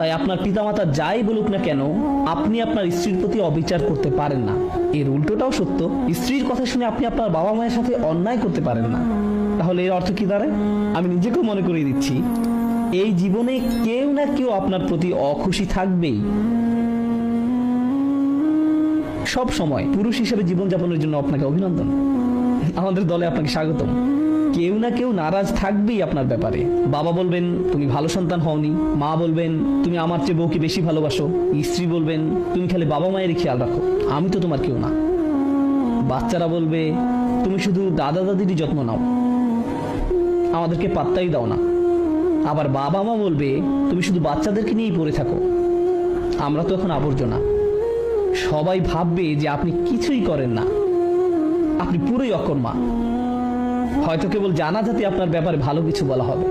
তাই আপনার পিতামাতা যাই বলুক না কেন, আপনি আপনার স্ত্রীর প্রতি অবিচার করতে পারেন না। এর উল্টোটাও সত্য, স্ত্রীর কথা শুনে আপনি আপনার বাবা মায়ের সাথে অন্যায় করতে পারেন না। তাহলে এর অর্থ কি দাঁড়ায়? আমি নিজেকেও মনে করিয়ে দিচ্ছি, এই জীবনে কেউ না কেউ আপনার প্রতি অখুশি থাকবেই। সব সময় পুরুষ হিসেবে জীবনযাপনের জন্য আপনাকে অভিনন্দন। আমাদের দলে আপনাকে স্বাগতম। কেউ না কেউ নারাজ থাকবেই আপনার ব্যাপারে। বাবা বলবেন, তুমি ভালো সন্তান হওনি। মা বলবেন, তুমি আমার চেয়ে বউকে বেশি ভালোবাসো। স্ত্রী বলবেন, তুমি খালি বাবা মায়ের খেয়াল রাখো। আমি তো তোমার কেউ না। বাচ্চারা বলবে, তুমি শুধু দাদা দাদিরই যত্ন নাও। আমাদেরকে পাত্তাই দাও না। আবার বাবা মা বলবে, তুমি শুধু বাচ্চাদেরকে নিয়েই পড়ে থাকো। আমরা তো এখন আবর্জনা। সবাই ভাববে যে আপনি কিছুই করেন না। আপনি পুরোই অকর্মা। হয়তো কেবল জানা জাতি আপনার ব্যাপারে ভালো কিছু বলা হবে।